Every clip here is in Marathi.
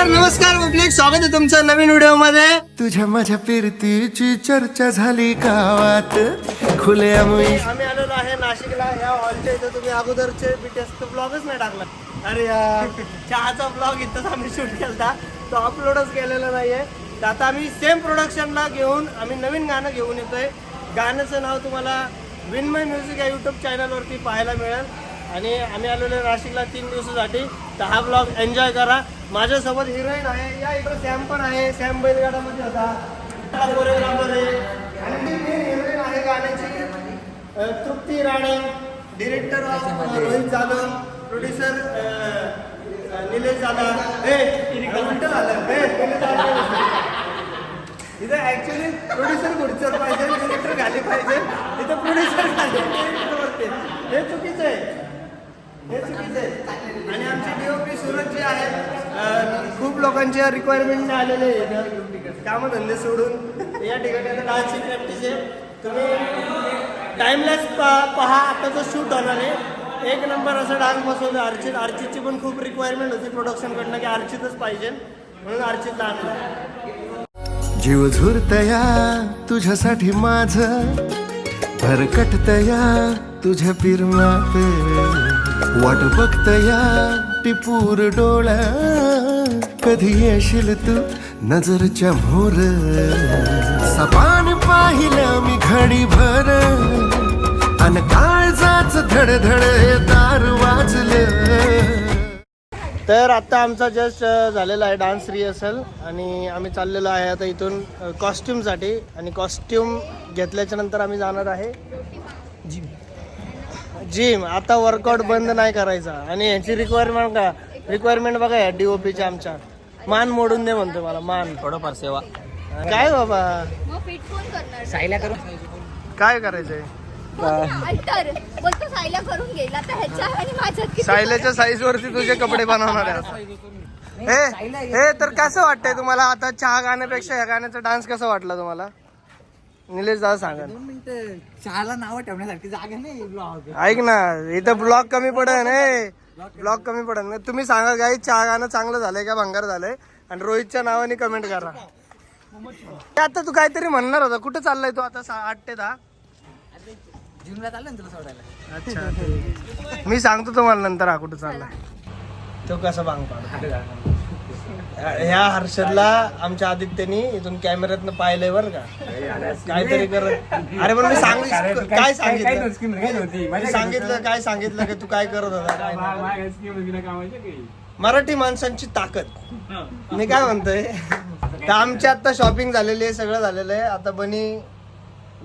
तर नमस्कार पब्लिक स्वागत आहे तुमचं नवीन व्हिडिओमध्ये तुझ्या माझ्या फिरतीची चर्चा झाली गावात. खुल्या मुई आम्ही आलेलो आहे नाशिकला. ह्या हॉलच्या इथं तुम्ही अगोदरचे बीटीएसचा ब्लॉगच नाही टाकला. अरे यार चहाचा ब्लॉग इथंच आम्ही शूट केला तो अपलोडच केलेला नाहीये. तर आता आम्ही सेम प्रोडक्शनला घेऊन आम्ही नवीन गाणं घेऊन येतोय. गाण्याचं नाव तुम्हाला विनमय म्युझिक या युट्यूब चॅनलवरती पाहायला मिळेल. आणि आम्ही आलेलो आहे नाशिकला तीन दिवसासाठी. तर हा ब्लॉग एन्जॉय करा. माझ्यासोबत हिरोईन आहे या इकडे सॅम पण आहे सॅम बैलगाडामध्ये होता. कोरिओग्राफर आहे. आणि मेन हिरोईन आहे गाण्याची. Trupti Rane director of Rohit Jadhav producer Nilesh Jadhav. हे झालं. हे निलेश. इथं ऍक्च्युली प्रोड्युसर खुर्चीवर पाहिजे डिरेक्टर खाली पाहिजे इथं प्रोड्युसर. हे चुकीचं आहे. हे चुकीचं आहे. आणि आमचे डीओपी सुरत जे आहेत खूप लोकांच्या रिक्वायरमेंटने आलेले आहेत कामधंदे सोडून या ठिकाणी डान्सची प्रॅक्टिस आहे. तुम्ही टाइमलेस पहा आता जो शूट होणार आहे एक नंबर असं डान्स बसवलं. अर्चित अर्चितची पण खूप रिक्वायरमेंट होती प्रोडक्शनकडनं की अर्चितच पाहिजे. म्हणून अर्चितला आणलं. जीव झुरतया तुझ्यासाठी माझं. भरकटतया तुझ्या पिरमात वाट बघतया टिपूर डोळा कधी येशील तू नजरच्या मोर. सपान पाहिलं मी घडी भर अन काळजाच धडधड हे दार वाजलं. तर आता आमचा जस्ट झालेला आहे डान्स रिहर्सल आणि आम्ही चाललेलो आहे आता इथून कॉस्ट्युमसाठी आणि कॉस्ट्युम घेतल्याच्या नंतर आम्ही जाणार आहे जिम. जिम. आता वर्कआउट बंद नाही करायचा आणि ह्याची रिक्वायरमेंट का? रिक्वायरमेंट बघा या डी ओ पीच्या आमच्या. मान मोडून दे म्हणतो मला मान. थोडंफार सेवा. काय बाबा? सायला करून काय करायचंय? अल्टर बोलतो सायला करून गेला. आता ह्याच्या आणि माझ्यात किती सायल्याच्या साईज वरती तुझे कपडे बनवणार आहे हे हे तर कसं वाटतंय तुम्हाला? आता चहा गाण्यापेक्षा ह्या गाण्याचा डान्स कसा वाटला तुम्हाला? निलेश दादा सांगा दोन मिनिटं. चहाला नावं ठेवण्यासारखी जागा नाही ब्लॉग ऐक ना इथं ब्लॉक कमी पडेल हे ब्लॉक कमी पडेल ना तुम्ही सांगा गाई चहा गाणं चांगलं झालंय का? भंगार झालंय? आणि रोहितच्या नावाने कमेंट करा. ते आता तू काहीतरी म्हणणार होता. कुठे चाललाय तू? आता सा- आठ ते दहा. जिमला चाललं ना तुला सोडायला. अच्छा मी सांगतो तुम्हाला नंतर हा कुठे चाललाय तो कसा पाडतो ह्या हर्षदला आमच्या आदित्यनी इथून कॅमेऱ्यातनं पाहिलंय बरं का. काहीतरी करत. अरे पण मी सांग काय सांगितलं? मी सांगितलं काय सांगितलं की तू काय करत होता काय नाही. मराठी माणसांची ताकद. मी काय म्हणतोय? तर आमची आता शॉपिंग झालेली आहे सगळं झालेलं आहे. आता बनी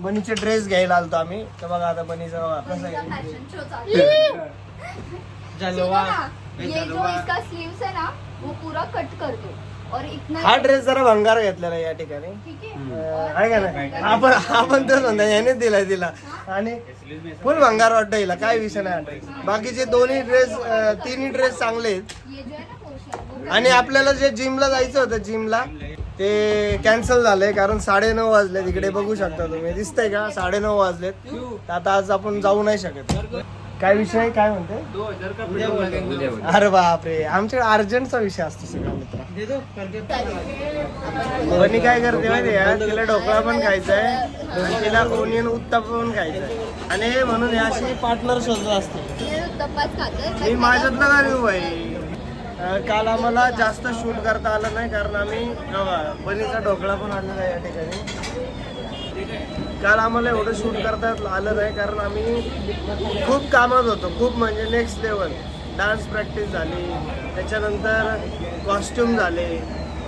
बनीचे ड्रेस घ्यायला आलतो आम्ही. तर बघा आता बनीचं बघा कसं आहे. फॅशन शो चालू है। सुनो जलवा. ना, ये जो इसका स्लीव्स है ना वो पूरा कट कर दो. और इतना हा ड्रेस जरा भंगार घेतलेला आहे या ठिकाणी. ठीक है अं, आहे का नाही? आपण आपण म्हणतो याने दिलाय तिला. आणि फुल भंगार वाटतं हिला काय विषय नाही वाटत. बाकीचे दोन्ही ड्रेस तिन्ही ड्रेस चांगले आहेत. ये जो है ना पोर्शन आणि आपल्याला जे जिमला जायचं होतं जिमला ते कॅन्सल झालंय कारण साडे नऊ वाजले तिकडे बघू शकता तुम्ही. दिसतंय का? साडे नऊ वाजलेत. तर आता आज आपण जाऊ नाही शकत. काय विषय काय म्हणते? अरे बापरे. आमच्याकडे अर्जंटचा विषय असतो सगळा मित्र. बनी काय करते माहिती तिला ढोकळा पण खायचा आहे तिला ओनियन उत्तप पण खायचा आहे आणि म्हणून अशी पार्टनर शोधत असते. मी माझ्यातलं का अं, काल आम्हाला जास्त शूट करता आलं नाही कारण आम्ही बनीचा ढोकळा पण आणलेला आहे या ठिकाणी. काल आम्हाला एवढं शूट करता आलं नाही कारण आम्ही खूप कामात होतो खूप म्हणजे नेक्स्ट लेवल डान्स प्रॅक्टिस झाली त्याच्यानंतर कॉस्ट्युम झाले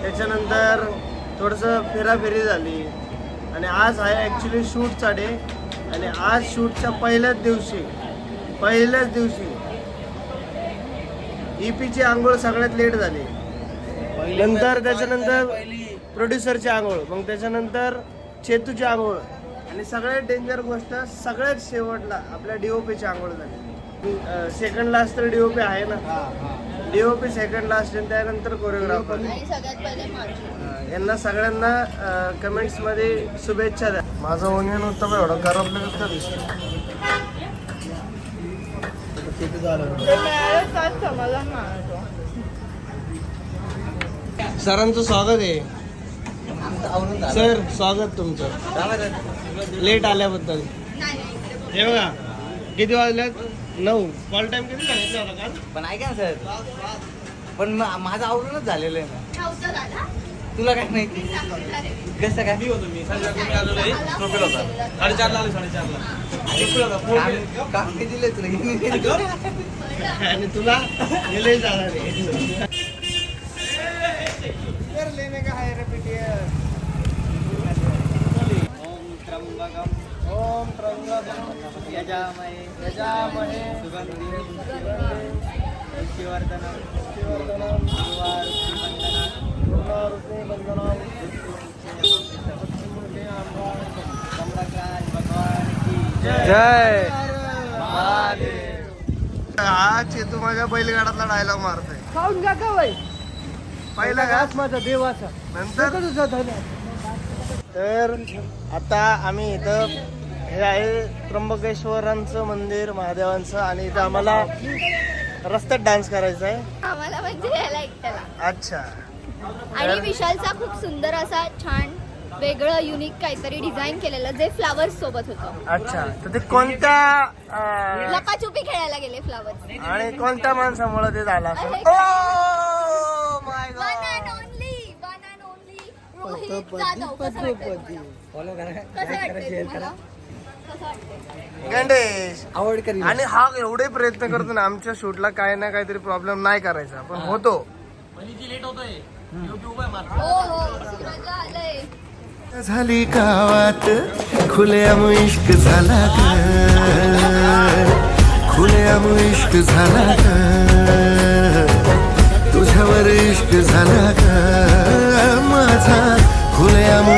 त्याच्यानंतर थोडंसं फिराफिरी झाली. आणि आज आहे ॲक्च्युली शूटचा डे आणि आज शूटच्या पहिल्याच दिवशी पहिल्याच दिवशी ईपीची आंघोळ सगळ्यात लेट झाली. नंतर त्याच्यानंतर प्रोड्युसरची आंघोळ मग त्याच्यानंतर चेतूची आंघोळ. आणि सगळ्यात डेंजर गोष्ट सगळ्यात शेवटला आपल्या डीओपीची आंघोळ झाली. सेकंड लास्ट तर डीओपी आहे ना? डीओपी सेकंड लास्ट आणि त्यानंतर कोरिओग्राफर आणि सगळ्यात पहिले माझी यांना सगळ्यांना कमेंट्समध्ये शुभेच्छा द्या. माझं ओनियन उत्तम एवढं करपलं कसं झालं सरांचं स्वागत आहे. सर स्वागत तुमचं. लेट आल्याबद्दल. हे बघा किती वाजल्यात? नऊ. कॉल टाइम किती सांगितलं होता काल? पण ऐका ना सर. पण म- माझं आवरूनच झालेलं आहे. तुला काय माहिती? कसं काय? मी होतो मी काम काम मी दिले तुला आणि तुला गेले जाणार आहे लेने का है रिपीटियर ओम त्र्यंबकम यजामहे यजामहे सुगंधि शिवर्धनम जय. हा चेतू माझ्या बैलगाडातला डायलॉग मारतोय. खाऊन का बाई पहिला का? माझा देवाचा नंतर? तुझा तर आता आम्ही इथं हे आहे त्र्यंबकेश्वरांचं मंदिर महादेवांचं आणि इथं आम्हाला रस्त्यात डान्स करायचा आहे आम्हाला म्हणजे यायला एकट्याला. अच्छा. आणि विशालचा खूप सुंदर असा छान वेगळं युनिक काहीतरी डिझाईन केलेलं जे फ्लावर्स सोबत होतं. अच्छा तर ते कोणत्या अं, लपाछुपी खेळायला गेले फ्लावर्स आणि कोणत्या माणसामुळे ते झालं असं? अरे. Oh my God. One and only one and only Rohit Jadhav. कसं वाटतंय फॉलो करा कसं वाटतंय तुम्हाला? कसं वाटतंय? गणेश. आवड करी आणि हा एवढे प्रयत्न करतो ना आमच्या शूटला काय ना काहीतरी प्रॉब्लेम नाही करायचा पण होतो. झाली गावात खुल्या इश्क झाला ग. खुलेआम इश्क झाला ग. तुझ्यावर इश्क झाला ग. माझा खुलेआम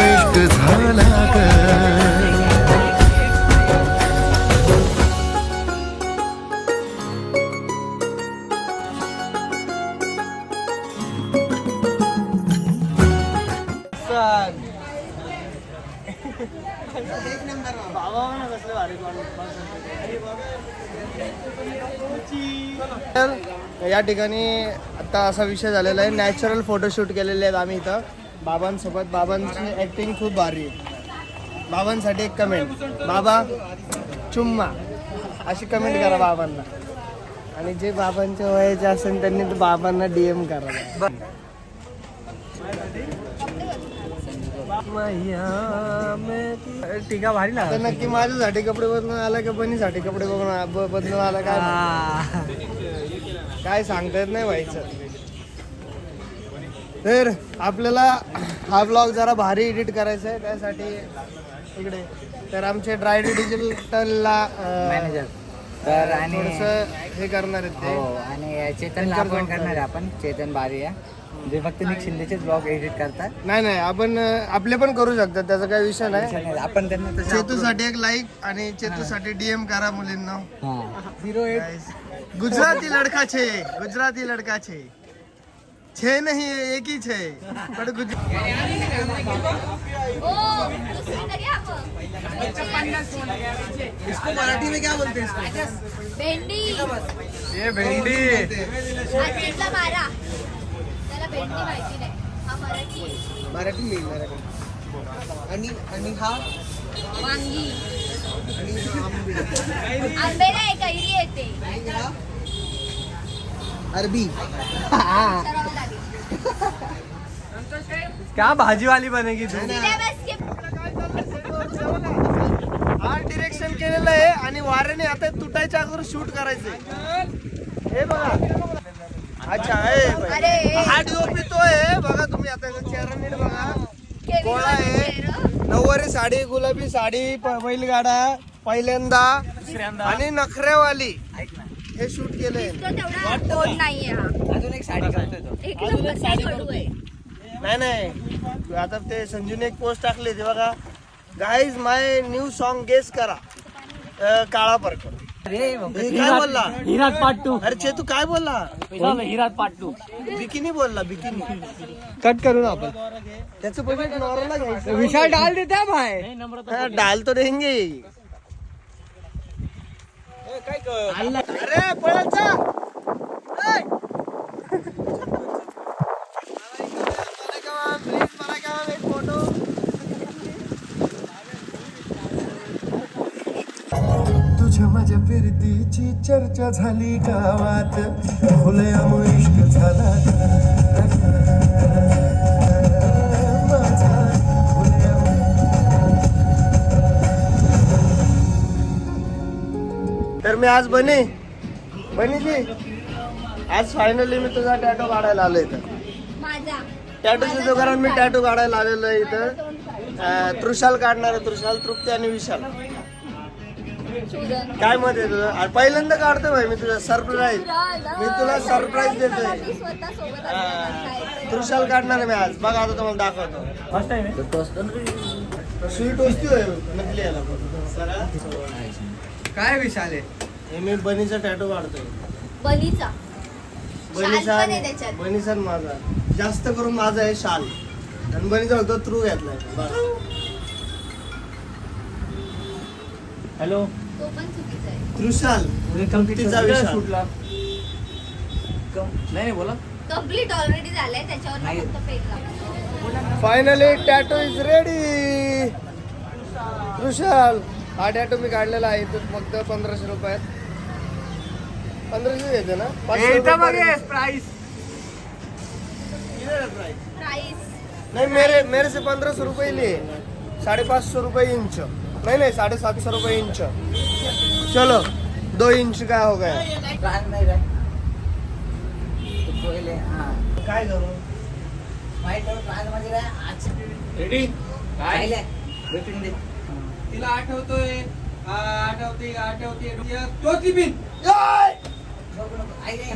तर या ठिकाणी आता असा विषय झालेला आहे. नॅचरल फोटोशूट केलेले आहेत आम्ही इथं. बाबांसोबत. बाबांची ॲक्टिंग खूप भारी आहे. बाबांसाठी एक कमेंट बाबा चुम्मा. अशी कमेंट करा बाबांना. आणि जे बाबांचे वयाचे असेल त्यांनी तर बाबांना डीएम करा. टीका भारी ना नक्की माझ्यासाठी कपडे बदलून आला का बनीसाठी कपडे बघून बदलून आला काय काय सांगता येत नाही व्हायचं तर आपल्याला हा ब्लॉग जरा भारी एडिट करायचा आहे त्यासाठी इकडे. तर आमचे ड्राय डिजिटलला मॅनेजर तर आणि हे करणार आहेत हो ते आणि चेतनला आपण करणार आहे आपण. चेतन बारी आहे जे फक्त निक शिंदेचेच ब्लॉग एडिट करतात. नाही नाही आपण आपले पण करू शकतात त्याचा काही विषय नाही. आपण त्यांना तसं चेतूसाठी एक लाईक आणि चेतूसाठी डीएम करा मुलींना. झिरो एट गुजराती लड़का छे गुजराती लड़का छे. छे नहीं एक ही छे पण हो मग. मराठी में क्या बोलते भेंडी. ये भेंडी आजीतला मारा त्याला भेंडी माहिती नाही हा मराठी. मराठी मी मराठी. आणि आणि हा? वांगी. आंबे. नाही कैरी येते. अरबी. क्या भाजीवाली बनेगी तू. हा डिरेक्शन केलेलं आहे आणि वाऱ्याने आता तुटायच्या अगोदर शूट करायचंय. हे बघा. अच्छा हे. अरे. हा. डीओपी तो आहे. बघा तुम्ही आता चेहरा नीट बघा. कोळा आहे. नऊवारी साडी गुलाबी साडी प- बैलगाडा पहिल्यांदा. आणि नखऱ्यावाली. हे शूट केलंय. हा. अजून एक साडी करतोय आहे. नाही नाही. आता ते संजूने एक पोस्ट टाकली ते बघा. Guys my new song guess करा. अं, काळा हे काय बोलला? हिरात पाटू अरे चेतू काय बोलला? हिरात पाटू बिकिनी बोलला बिकिनी. कट करू ना आपण. त्याचं पैसे नॉर्मल घ्यायचं. विशाल डाल देता भाई. हाँ, डाल तो देंगे. अरे पळत जा. माझ्या फिरतीची चर्चा झाली गावात. खुलेआम इश्क झाला तर मी आज बनी. बनीजी आज फायनली मी तुझा टॅटो काढायला आलो इथं. टॅटूच्या दुकानात मी टॅटू काढायला आलेलो आहे इथं. अं, तृषाल काढणार आहे तृषाल तृप्ती आणि विशाल. काय मत आहे तुझं? अरे पहिल्यांदा काढतोय भाई मी तुझा सरप्राईज मी तुला सरप्राईज देतोय. हा. तृषाल काढणार आहे मी आज. बघा आता तुम्हाला दाखवतो. फर्स्ट टाइम स्वीट वस्तू आहे याला. सरळ. काय विशाल आहे? मी बनीचा टॅटू काढतोय. बनीचा. बनीचा. बनीचा माझा. जास्त करून माझा आहे शाल. आणि बनीचा फक्त थ्रू घेतलाय. बस. हॅलो तो पण चुकीचा आहे. तृषाल तृप्तीचा विशाल. शूटला नाही नाही बोला. कंप्लीट ऑलरेडी झालंय त्याच्यावर. फक्त finally tattoo is ready Trushal हा टॅटो मी काढलेला आहे तो फक्त पंधराशे रुपयात पंधराशे घेते ना? पाचशे रुपये. प्राइस नहीं मेरे मेरे से पंद्रह सौ रुपये लिए. साढ़े पाँच सौ रुपये इंच. नहीं नहीं साढ़े सात सौ रुपये इंच. चलो दो इंच का हो गया। काय तो पहिले हा। काय करू? माहीत प्लानमध्ये काय आज रेडी तिला आठवतोय आठवते आठवते चौथी बिन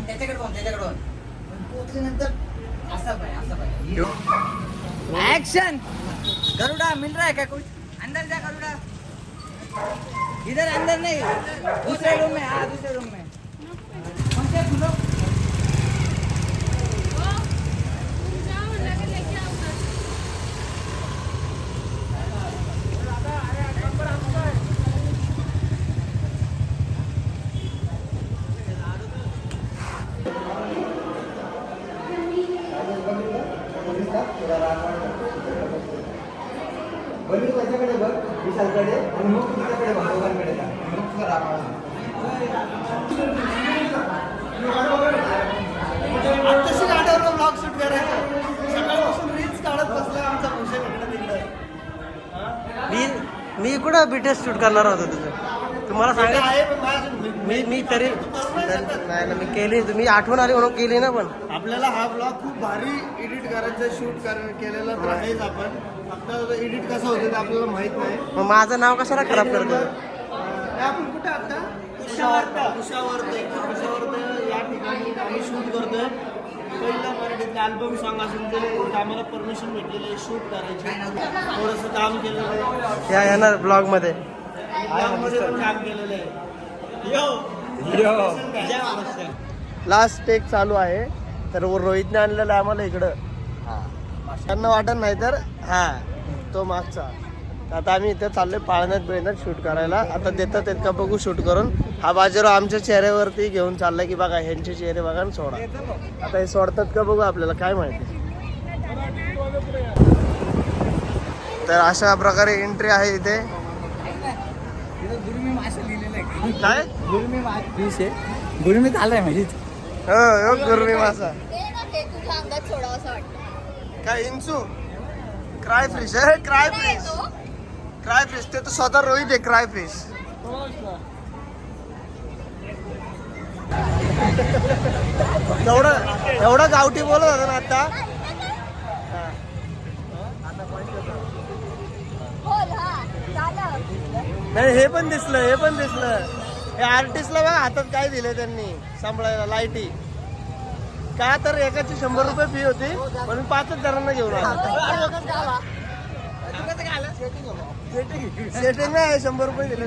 त्याच्याकडे कोण त्याच्याकडे कोण पण पोहोचल्यानंतर असा पाय असा पाय. एक्शन गरुड़ा मिल रहा है क्या कुछ? अंदर जा गरुड़ा. इधर अंदर नहीं दूसरे रूम में हाँ दूसरे रूम में। विशालकडे आणि मग तू तिच्याकडे बघ दोघांकडे जा. मग तुझा राग आला. आत्ताशी गाड्यावर ब्लॉग शूट करायचा सकाळपासून रील्स काढत बसला आमचा भूषण इकडे तिकडे. मी मी कुठं बीटीएस शूट करणार होतो तुझं? तुम्हाला ते सांगा. आहे पण माझ्या- मी मी तरी नाही ना मी केली. तुम्ही आठवण आली म्हणून केली ना पण. आपल्याला हा ब्लॉग खूप भारी एडिट करायचं शूट कर केलेलं आहेच आपण. फक्त एडिट कसं होतं ते आपल्याला माहीत नाही. मग माझं नाव कशाला खराब करतो हे आपण कुठे आता? उषावर्त उषावर्त उषावर्त या ठिकाणी आम्ही शूट करतोय. पहिलं मराठीतलं अल्बम सॉन्ग असून ते आम्हाला परमिशन भेटलेलं आहे शूट करायची. थोडंसं काम केलेलं आहे. या येणार ब्लॉगमध्ये. ब्लॉगमध्ये पण काम केलेलं आहे. लास्ट टेक चालू आहे. तर रोहितने आणलेलं आहे आम्हाला इकडं. त्यांना वाटत नाही तर हा तो मागचा. आता आम्ही इथे चाललोय पाळण्यात बिळण्यात शूट करायला. आता देतात का बघू शूट करून. हा बाजीराव आमच्या चेहऱ्यावरती घेऊन चाललाय की बघा ह्यांचे चेहरे बघा आणि सोडा. आता हे सोडतात का बघू आपल्याला काय माहिती. तर अशा प्रकारे एंट्री आहे इथे. गुरुमी मासे काय गुरुमी आहे गुरुमीत आलाय म्हणजे हो हो गुरुमी मासा काय इंचू? क्राय फिश आहे क्राय फिश तो? क्राय फिश ते तर स्वतः रोहित आहे क्राय फिश एवढं एवढं गावठी बोलत होता ना आता? नाही हे पण दिसलं हे पण दिसलं. हे आर्टिस्टला बघा हातात काय दिले त्यांनी सांभाळायला लाईटी का तर एकाची शंभर रुपये फी होती म्हणून पाचच जणांना घेऊन आला. सेटिंग नाही शंभर रुपये दिले